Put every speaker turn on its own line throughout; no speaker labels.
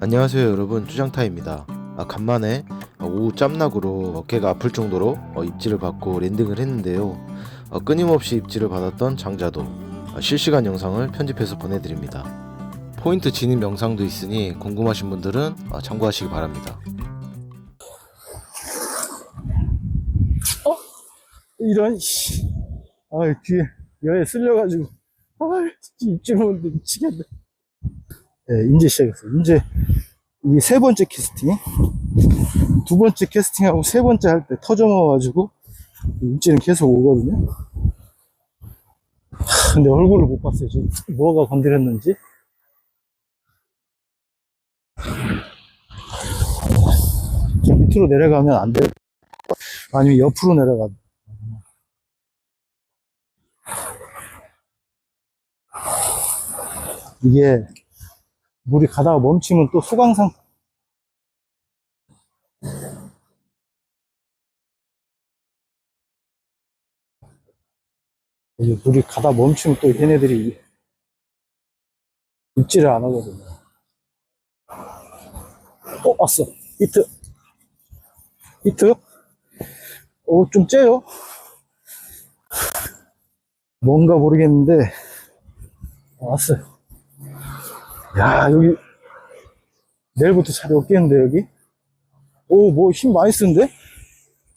안녕하세요 여러분. 쭈장타입니다. 아, 간만에 오후 짬낙으로 어깨가 아플 정도로 어, 입질을 받고 랜딩을 했는데요. 어, 끊임없이 입질을 받았던 장자도 어, 실시간 영상을 편집해서 보내드립니다. 포인트 진입 영상도 있으니 궁금하신 분들은 어, 참고하시기 바랍니다.
이런 씨. 아 뒤에 여에 쓸려가지고 아 입질 오는데 미치겠네. 네, 이제 시작했어요. 이제 이세 번째 캐스팅, 두 번째 캐스팅하고 세 번째 할 때 터져 먹어가지고 입질은 계속 오거든요. 하, 근데 얼굴을 못 봤어요. 지금 뭐가 건드렸는지. 저 밑으로 내려가면 안 돼. 아니면 옆으로 내려가. 이게 물이 가다가 멈추면 또 소강상 이게 물이 가다 멈추면 또 얘네들이 입질을 안 하거든요. 어, 왔어. 히트. 히트. 어, 좀 째요. 뭔가 모르겠는데, 왔어요. 야, 여기, 내일부터 자리 없겠는데, 여기? 오, 뭐, 힘 많이 쓰는데?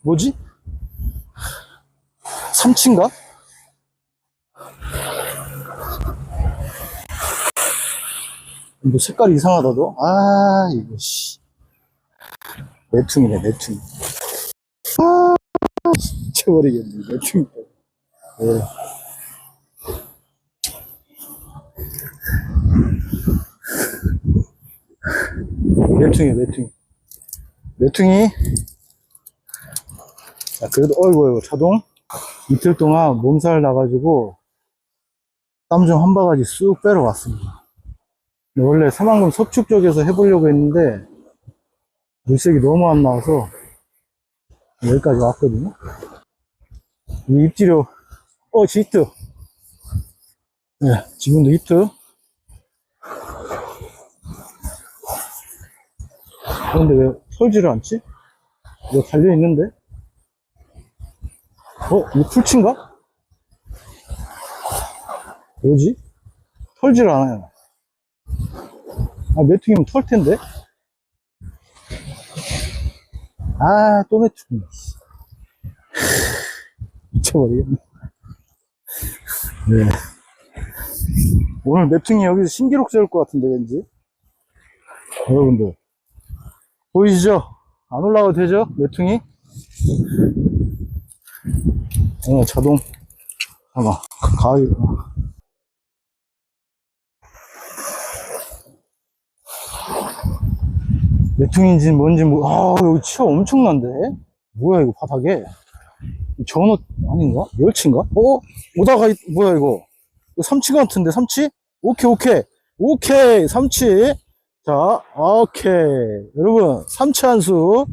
뭐지? 삼치인가? 뭐, 색깔이 이상하다, 너? 아, 이거, 씨. 매퉁이네, 매퉁이. 아, 미쳐버리겠네, 매퉁이. 예. 매퉁이, 매퉁이. 매퉁이. 자, 그래도, 어이구, 어이구, 자동. 이틀 동안 몸살 나가지고, 땀 좀 한 바가지 쑥 빼러 왔습니다. 원래 사망금 석축 쪽에서 해보려고 했는데, 물색이 너무 안 나와서, 여기까지 왔거든요. 이 입지료, 어, 히트. 네, 지금도 히트. 그런데 왜 털지를 않지? 이거 달려있는데? 어? 이거 풀친가? 뭐지? 털지를 않아요. 아, 메퉁이면 털 텐데? 아, 또 메퉁이. 미쳐버리겠네. 네. 오늘 메퉁이 여기서 신기록 세울 것 같은데, 왠지. 여러분들. 보이시죠? 안 올라가도 되죠? 메퉁이? 어, 자동. 잠깐만, 가위. 메퉁인지 뭔지, 뭐, 아, 여기 치어 엄청난데? 뭐야, 이거 바닥에? 전어 아닌가? 멸치인가? 어? 오다가, 이- 뭐야, 이거? 이거 삼치 같은데, 삼치? 오케이, 오케이. 오케이, 삼치. 자, 오케이. 여러분, 삼치 한 수.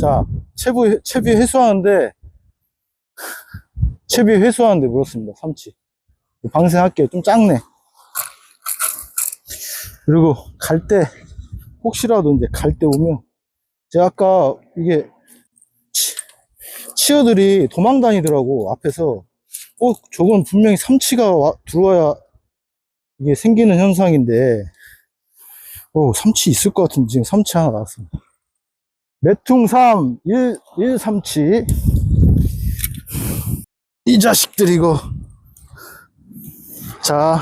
자, 채비, 채비 회수하는데, 채비 회수하는데 물었습니다. 삼치. 방생할게요. 좀 작네. 그리고 갈 때, 혹시라도 이제 갈 때 오면, 제가 아까 이게, 치, 치어들이 도망 다니더라고, 앞에서. 어, 저건 분명히 삼치가 와- 들어와야 이게 생기는 현상인데, 어, 삼치 있을 것 같은데, 지금 삼치 하나 나왔습니다. 메퉁 3, 1, 1 삼치. 이 자식들, 이거. 자,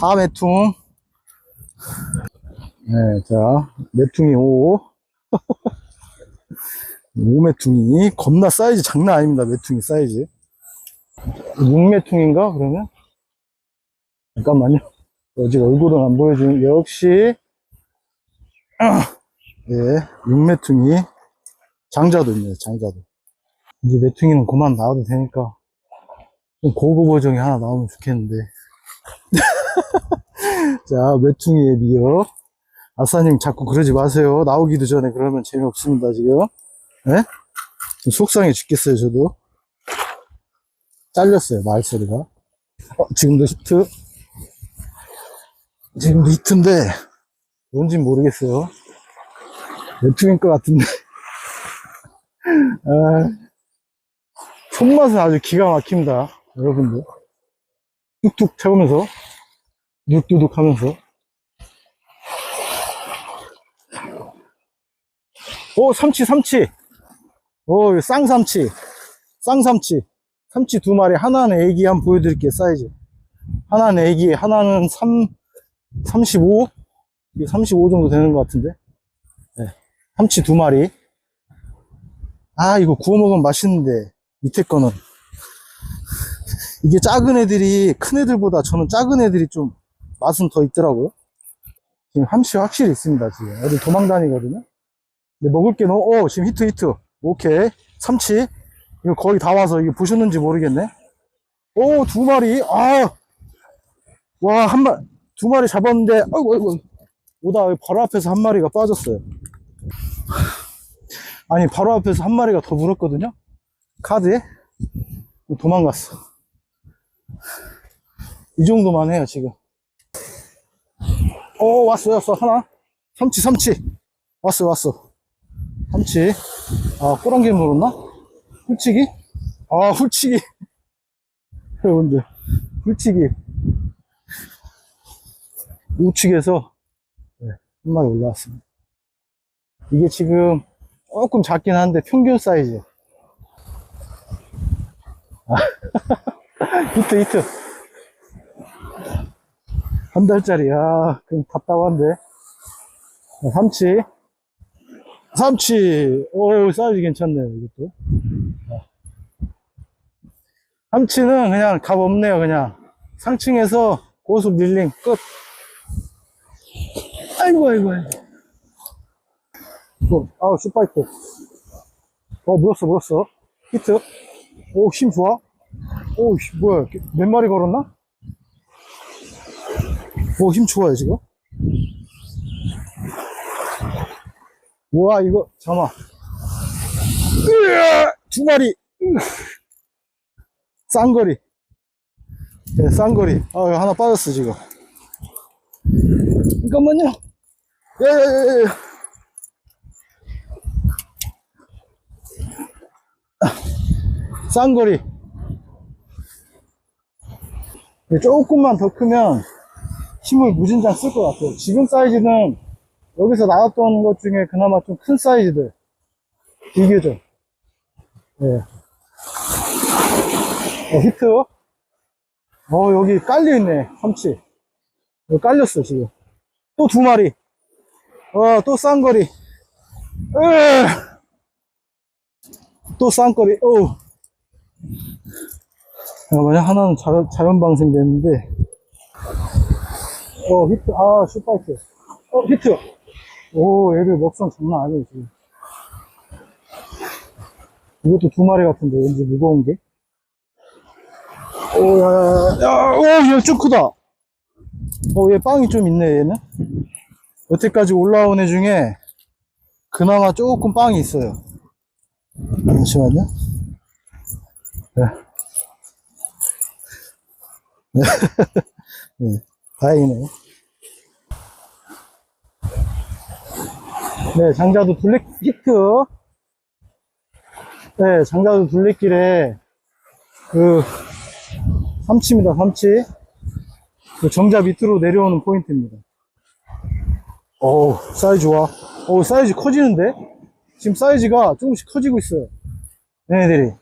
4메퉁. 네, 자, 메퉁이 5. 5메퉁이. 겁나 사이즈 장난 아닙니다, 메퉁이 사이즈. 6메퉁인가, 그러면? 잠깐만요. 아직 얼굴은 안 보여주는, 역시, 예, 육매퉁이 장자도 있네요, 장자도. 이제 매퉁이는 그만 나와도 되니까 좀 고급 버전이 하나 나오면 좋겠는데. 자, 매퉁이의 미역. 아싸님 자꾸 그러지 마세요. 나오기도 전에 그러면 재미없습니다, 지금. 예? 좀 속상해 죽겠어요, 저도. 잘렸어요, 말소리가. 어, 지금도 히트. 지금도 히트인데, 뭔진 모르겠어요. 웹툰인 것 같은데. 아, 손맛은 아주 기가 막힙니다. 여러분들. 뚝뚝 채우면서, 눅두둑 하면서. 오, 삼치, 삼치. 오, 쌍삼치. 쌍삼치. 삼치 두 마리. 하나는 애기 한번 보여드릴게요, 사이즈. 하나는 애기, 하나는 3, 35? 이게 35 정도 되는 것 같은데. 네. 삼치 두 마리. 아, 이거 구워 먹으면 맛있는데. 밑에 거는. 이게 작은 애들이 큰 애들보다 저는 작은 애들이 좀 맛은 더 있더라고요. 지금 함치 확실히 있습니다, 지금. 애들 도망 다니거든요. 근데 먹을 게 너무, 어, 지금 히트, 히트. 오케이. 삼치. 이거 거의 다 와서 이게 보셨는지 모르겠네. 오, 두 마리. 아, 와, 한 마리, 두 마리 잡았는데, 아이고, 아이고. 오다 바로 앞에서 한 마리가 빠졌어요. 아니, 바로 앞에서 한 마리가 더 물었거든요. 카드에. 도망갔어. 이 정도만 해요, 지금. 오, 왔어, 왔어. 하나. 삼치, 삼치. 왔어, 왔어. 삼치. 아, 꼬랑개 물었나? 훌치기? 아, 훌치기. 여러분들, 훌치기. 우측에서 네, 한 마리 올라왔습니다. 이게 지금 조금 작긴 한데 평균 사이즈. 아, 히트, 히트. 한 달짜리. 야, 그럼 답답한데. 아, 삼치. 삼치. 오, 사이즈 괜찮네요, 이것도. 삼치는 그냥 값 없네요, 그냥. 상층에서 고속 밀링 끝. 아이고, 아이고, 아이고. 어, 아우, 슈파이트. 어, 물었어, 물었어. 히트. 오, 힘 좋아. 오, 씨, 뭐야. 몇 마리 걸었나? 오, 힘 좋아요, 지금. 우와, 이거, 잠깐만. 두 마리. 으. 쌍거리. 네, 쌍거리. 아, 하나 빠졌어, 지금. 잠깐만요. 예, 예, 예, 예. 쌍거리. 네, 조금만 더 크면 힘을 무진장 쓸 것 같아요. 지금 사이즈는 여기서 나왔던 것 중에 그나마 좀 큰 사이즈들. 비교적. 예. 어, 히트. 어, 여기 깔려있네. 삼치. 여기 깔렸어, 지금. 또 두 마리. 어, 또 쌍거리. 으! 또 쌍거리. 어. 잠깐만요. 하나는 자, 자연 방생 됐는데. 어, 히트. 아, 슈파이트. 어, 히트. 오, 얘들 먹성 장난 아니에요, 지금. 이것도 두 마리 같은데, 왠지 무거운 게. 오, 야, 야, 야, 오, 얘좀 크다. 어, 얘 빵이 좀 있네, 얘는. 여태까지 올라온 애 중에 그나마 조금 빵이 있어요. 잠시만요. 네. 네. 네. 다행이네. 네, 장자도 둘레 히트. 네, 장자도 둘레길에 그 삼치입니다, 삼치. 그 정자 밑으로 내려오는 포인트입니다. 어우, 사이즈 좋아. 어우, 사이즈 커지는데? 지금 사이즈가 조금씩 커지고 있어요. 얘네들이.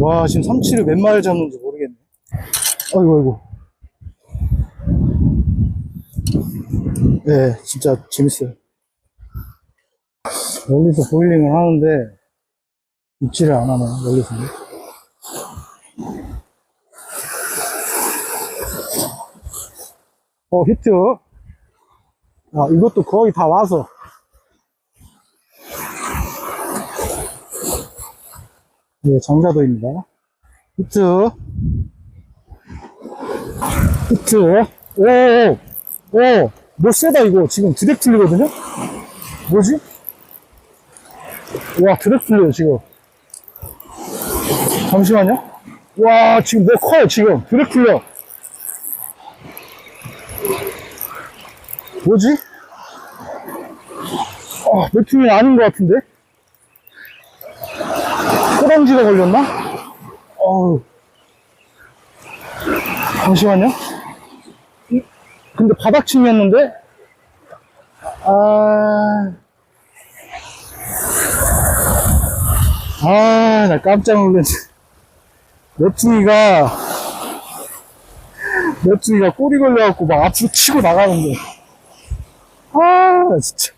와, 지금 삼치를 몇 마리 잡는지 모르겠네. 아이고, 아이고. 네, 진짜 재밌어요. 멀리서 보일링을 하는데, 입질을 안 하네, 멀리서 어, 히트. 아, 이것도 거의 다 와서. 예, 장자도입니다. 히트. 히트. 오, 오, 오, 뭐 세다, 이거. 지금 드랙 틀리거든요? 뭐지? 와, 드랙 틀려요, 지금. 잠시만요. 와, 지금 뭐 커요, 지금. 드래큘러. 뭐지? 아, 메뚜기는 아닌 것 같은데? 꼬랑지가 걸렸나? 어우. 잠시만요. 이- 근데 바닥침이었는데? 아. 아, 나 깜짝 놀랐네. 메뚜기가, 메뚜기가 꼬리 걸려갖고 막 앞으로 치고 나가는데. 아, 나 진짜.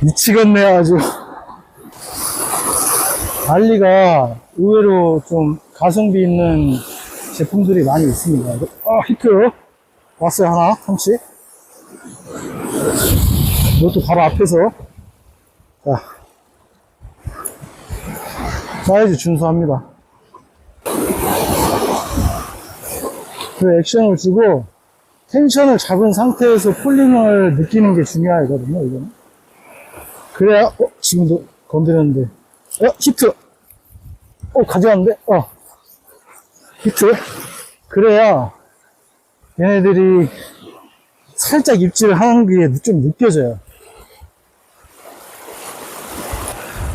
미치겠네, 아주. 알리가 의외로 좀 가성비 있는 제품들이 많이 있습니다. 아, 히트. 왔어요, 하나, 참치. 이것도 바로 앞에서. 자. 사이즈 준수합니다. 그 액션을 주고 텐션을 잡은 상태에서 폴링을 느끼는 게 중요하거든요, 이거는. 그래야, 어, 지금도 건드렸는데. 어, 히트! 어, 가져왔는데? 어. 히트? 그래야 얘네들이 살짝 입질을 하는 게 좀 느껴져요.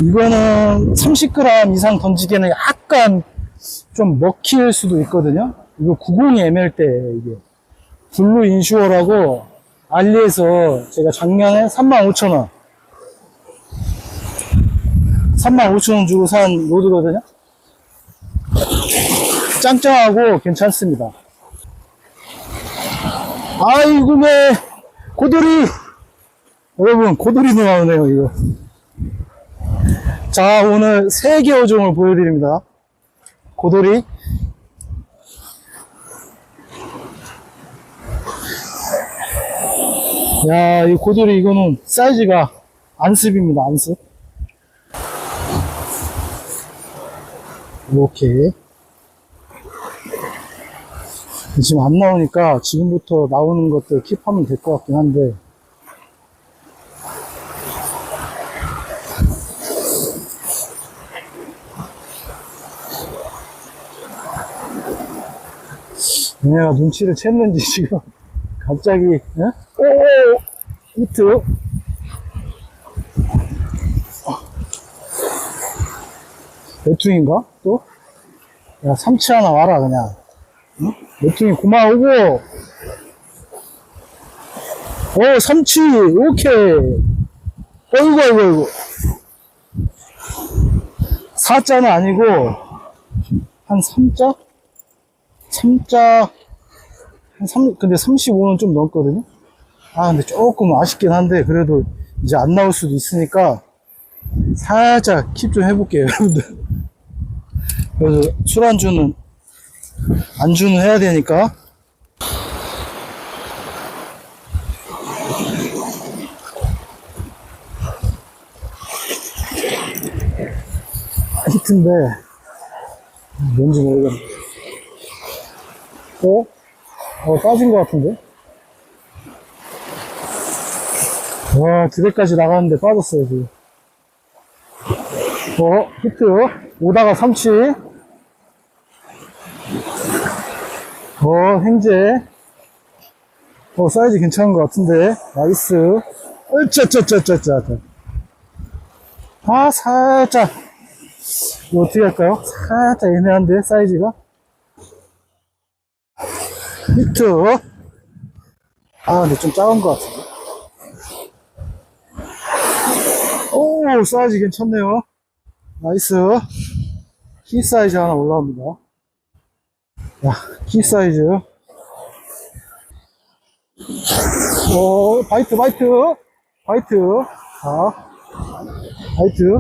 이거는 30g 이상 던지기에는 약간 좀 먹힐 수도 있거든요. 이거 902ml 때 이게 블루 인슈어라고 알리에서 제가 작년에 35,000원 35,000원 주고 산 로드거든요. 짱짱하고 괜찮습니다. 아이고, 네. 고돌이. 여러분, 고돌이도 나오네요, 이거. 자, 오늘 세개 어종을 보여드립니다. 고돌이. 야, 이 고돌이 이거는 사이즈가 안습입니다, 안습. 이렇게. 지금 안 나오니까 지금부터 나오는 것들 킵하면 될 것 같긴 한데. 얘네가 눈치를 챘는지 지금 갑자기, 예? 오! 히트. 메퉁인가? 또? 야, 삼치 하나 와라, 그냥. 응? 메퉁이 고마우고. 어, 삼치, 오케이. 어이구, 어이구, 어이구. 사자는 아니고, 한 3자? 3자, 한 3, 근데 35는 좀 넘거든요? 아, 근데 조금 아쉽긴 한데, 그래도 이제 안 나올 수도 있으니까, 살짝 킵 좀 해볼게요, 여러분들. 그래서 술안주는 안주는 해야 되니까 히트인데 뭔지 모르겠네 어? 어 빠진 것 같은데 와 기대까지 나가는데 빠졌어요 지금 어, 히트. 오다가 삼치. 어, 행제. 어, 사이즈 괜찮은 것 같은데. 나이스. 으짜짜짜짜짜. 아, 살짝. 이거 어떻게 할까요? 살짝 애매한데, 사이즈가. 히트. 아, 근데 좀 작은 것 같은데. 오, 사이즈 괜찮네요. 나이스. 키 사이즈 하나 올라옵니다. 야, 키 사이즈. 오, 바이트, 바이트. 바이트. 자, 바이트.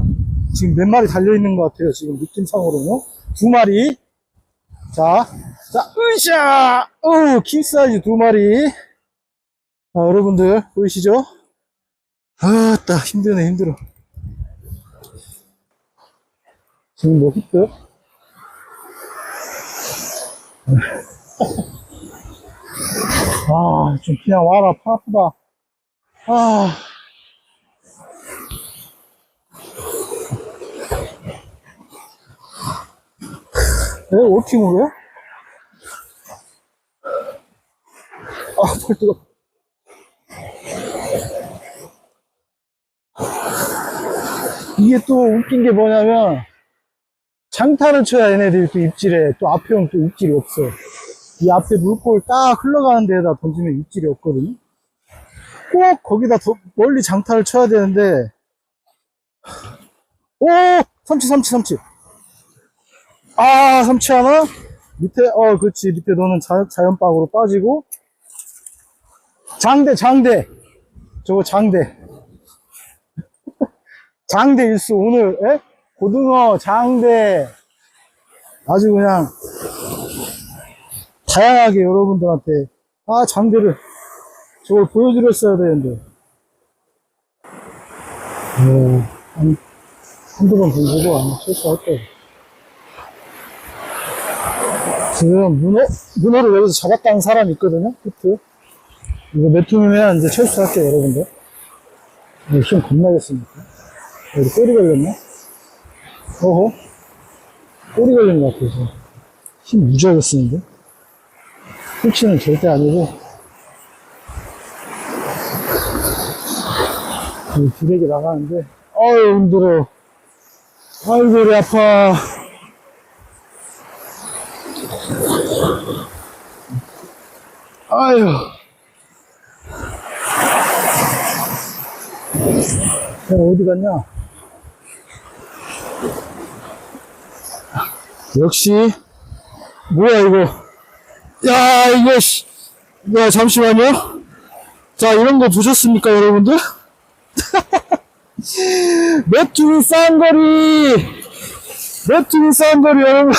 지금 몇 마리 달려있는 것 같아요. 지금 느낌상으로는. 두 마리. 자, 자, 으쌰! 오, 키 사이즈 두 마리. 자, 여러분들, 보이시죠? 아, 따, 힘드네, 힘들어. 지금 뭐 히트? 아, 좀 그냥 와라, 파 아프다. 아. 에? 워킹으로요? 아, 팔 뜨거. 이게 또 웃긴 게 뭐냐면, 장타를 쳐야 얘네들이 또 입질에, 또 앞에 오면 또 입질이 없어. 이 앞에 물골 딱 흘러가는 데에다 던지면 입질이 없거든요. 꼭 거기다 더 멀리 장타를 쳐야 되는데, 오! 삼치, 삼치, 삼치. 아, 삼치 하나? 밑에, 어, 그렇지. 밑에 너는 자, 자연빵으로 빠지고. 장대, 장대. 저거 장대. 장대 일수, 오늘, 에? 고등어, 장대. 아주 그냥, 다양하게 여러분들한테, 아, 장대를, 저걸 보여드렸어야 되는데. 어, 한, 한두 번 던지고 아마 실수할 거예요. 지금 문어, 문어를 여기서 잡았다는 사람이 있거든요, 히트. 이거 메투면 이제 철수할게요, 여러분들. 힘 겁나겠습니까? 여기 꼬리 걸렸나? 어허? 꼬리 걸린 것 같아서. 힘 무지하게 쓰는데? 훔치는 절대 아니고. 이 기레기 나가는데, 어유 힘들어. 아이고, 우리 아파. 아유. 내가 어디 갔냐? 역시, 뭐야, 이거. 야, 이거, 씨. 야, 잠시만요. 자, 이런 거 보셨습니까, 여러분들? 메뚜기 쌍거리! 메뚜기 쌍거리, 여러분.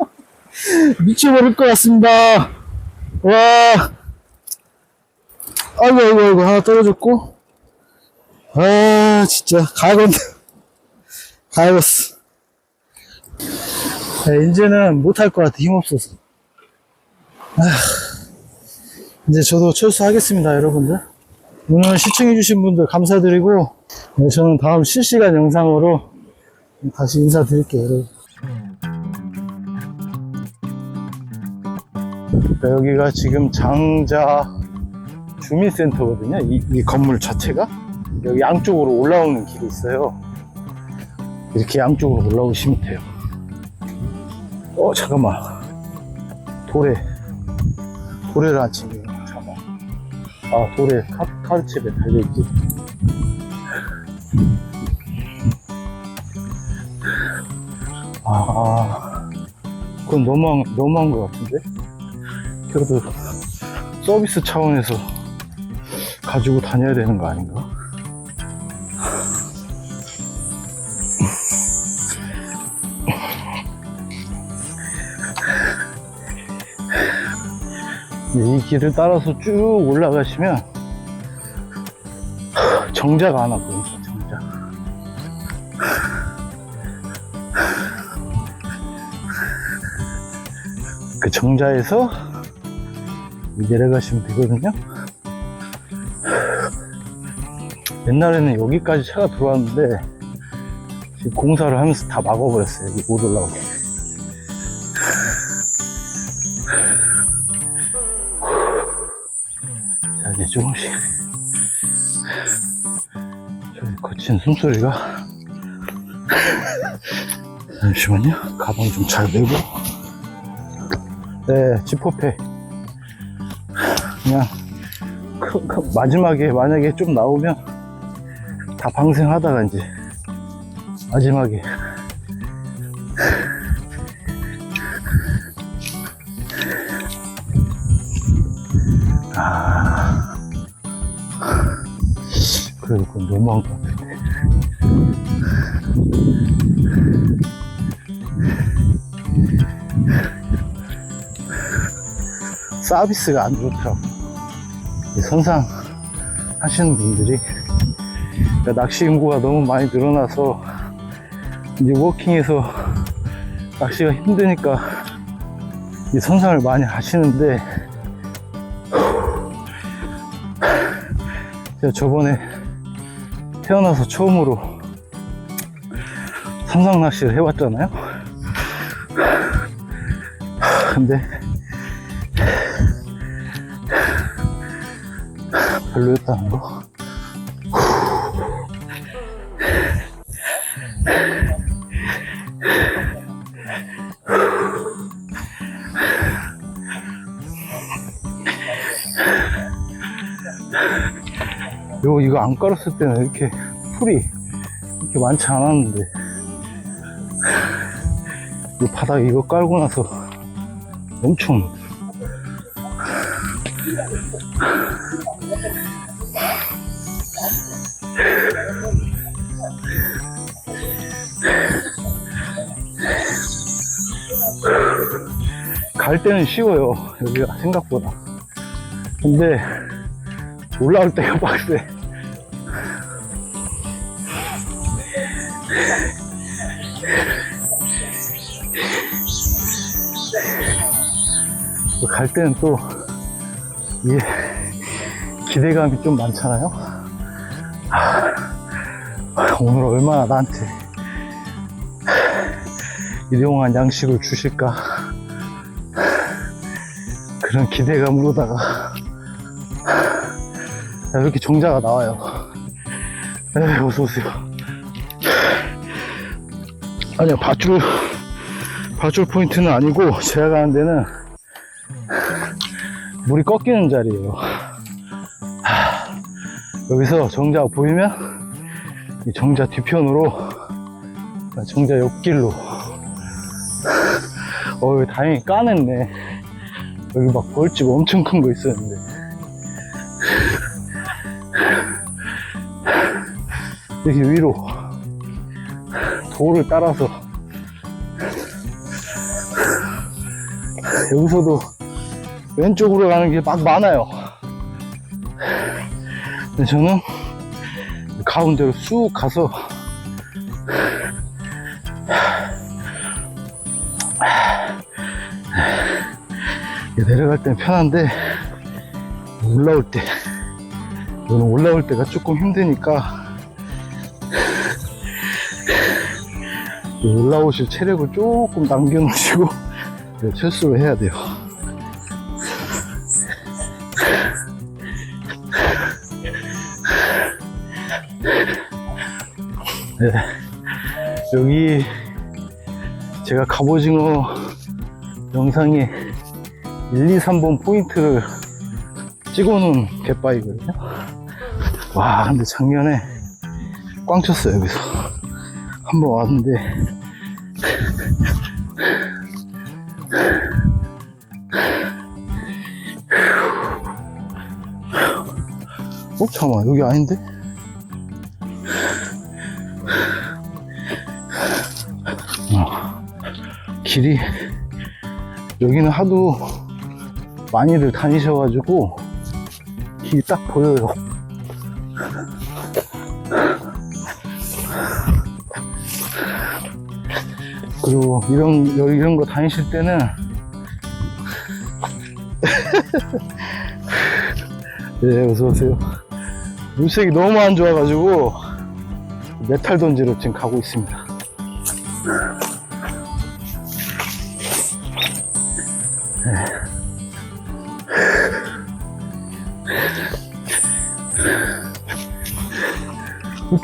미쳐버릴 것 같습니다. 와. 아이고, 아이고, 아이고, 하나 떨어졌고. 아, 진짜, 가야겠네. 가야겠어. 네, 이제는 못할 것 같아, 힘없어서. 아, 이제 저도 철수하겠습니다, 여러분들. 오늘 시청해주신 분들 감사드리고, 네, 저는 다음 실시간 영상으로 다시 인사드릴게요, 여러분. 네, 여기가 지금 장자 주민센터거든요. 이, 이 건물 자체가. 여기 양쪽으로 올라오는 길이 있어요. 이렇게 양쪽으로 올라오시면 돼요. 어, 잠깐만. 도래. 도래를 안 챙겨. 잠깐만. 아, 도래. 카, 카르칩에 달려있지. 아, 그건 너무한, 너무한 것 같은데? 그래도 서비스 차원에서 가지고 다녀야 되는 거 아닌가? 이 길을 따라서 쭉 올라가시면 정자가 하나 보입니다. 정자. 그 정자에서 내려가시면 되거든요. 옛날에는 여기까지 차가 들어왔는데 지금 공사를 하면서 다 막아버렸어요. 여기 못 올라오게. 이제 조금씩. 저기 거친 숨소리가. 잠시만요. 가방 좀 잘 메고. 네, 지퍼페. 그냥 크- 크- 마지막에 만약에 좀 나오면 다 방생하다가 이제 마지막에 그건 너무한 것 같은데 서비스가 안이 선상 하시는 분들이 그러니까 낚시 인구가 너무 많이 늘어나서 이제 워킹에서 낚시가 힘드니까 이 선상을 많이 하시는데 제가 저번에 태어나서 처음으로 선상 낚시를 해봤잖아요 근데 별로였다는 거. 요 이거 안 깔았을 때는 이렇게 풀이 이렇게 많지 않았는데. 이 바닥 이거 깔고 나서 엄청 갈 때는 쉬워요. 여기가 생각보다. 근데 올라올 때가 빡세 또 갈 때는 또 이게 기대감이 좀 많잖아요. 아, 오늘 얼마나 나한테 일용한 양식을 주실까 그런 기대감으로다가 자, 이렇게 종자가 나와요. 에이, 어서 오세요. 아니요, 밧줄 밧줄 포인트는 아니고 제가 가는 데는 물이 꺾이는 자리예요. 하, 여기서 정자 보이면 이 정자 뒤편으로 정자 옆길로 어 여기 다행히 까냈네. 여기 막 벌집 엄청 큰 거 있었는데 여기 위로 돌을 따라서 여기서도 왼쪽으로 가는 게 막 많아요. 근데 저는 가운데로 쑥 가서 내려갈 땐 편한데 올라올 때 저는 올라올 때가 조금 힘드니까 올라오실 체력을 조금 남겨놓으시고 철수를 해야 돼요. 네. 여기 제가 갑오징어 영상에 1, 2, 3번 포인트를 찍어놓은 갯바위거든요. 와, 근데 작년에 꽝 쳤어요, 여기서. 한 번 왔는데. 어, 잠깐만, 여기 아닌데? 길이, 여기는 하도 많이들 다니셔가지고, 길이 딱 보여요. 그리고 이런, 이런 거 다니실 때는, 네, 어서 오세요. 물색이 너무 안 좋아가지고, 메탈 던지러 지금 가고 있습니다.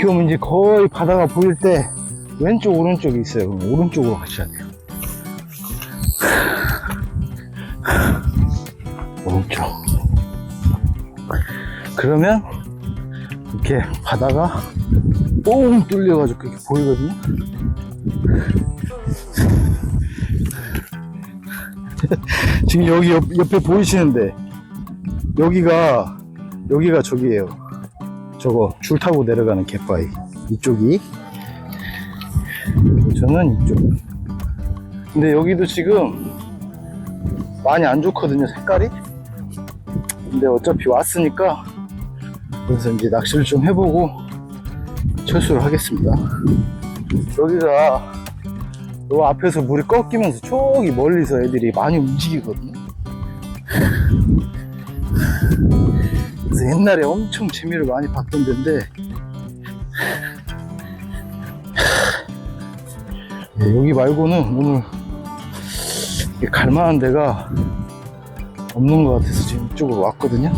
이렇게 오면 이제 거의 바다가 보일 때 왼쪽 오른쪽이 있어요. 그럼 오른쪽으로 가셔야 돼요. 오른쪽. 그러면 이렇게 바다가 뽕 뚫려가지고 그렇게 보이거든요. 지금 여기 옆, 옆에 보이시는데 여기가 여기가 저기예요. 저거 줄 타고 내려가는 갯바위. 이쪽이. 저는 이쪽. 근데 여기도 지금 많이 안 좋거든요 색깔이. 근데 어차피 왔으니까 그래서 이제 낚시를 좀 해보고 철수를 하겠습니다. 여기가 요 앞에서 물이 꺾이면서 저기 멀리서 애들이 많이 움직이거든요 옛날에 엄청 재미를 많이 봤던 데인데 예, 여기 말고는 오늘 갈만한 데가 없는 것 같아서 지금 이쪽으로 왔거든요.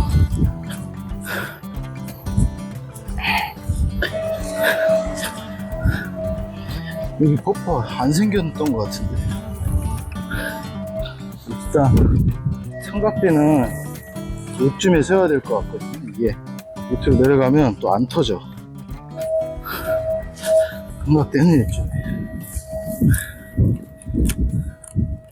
여기 버퍼 안 생겼던 것 같은데. 일단 삼각대는 요쯤에 세워야 될 것 같거든요. 이게 밑으로 내려가면 또 안 터져. 삼각대는 이쯤에.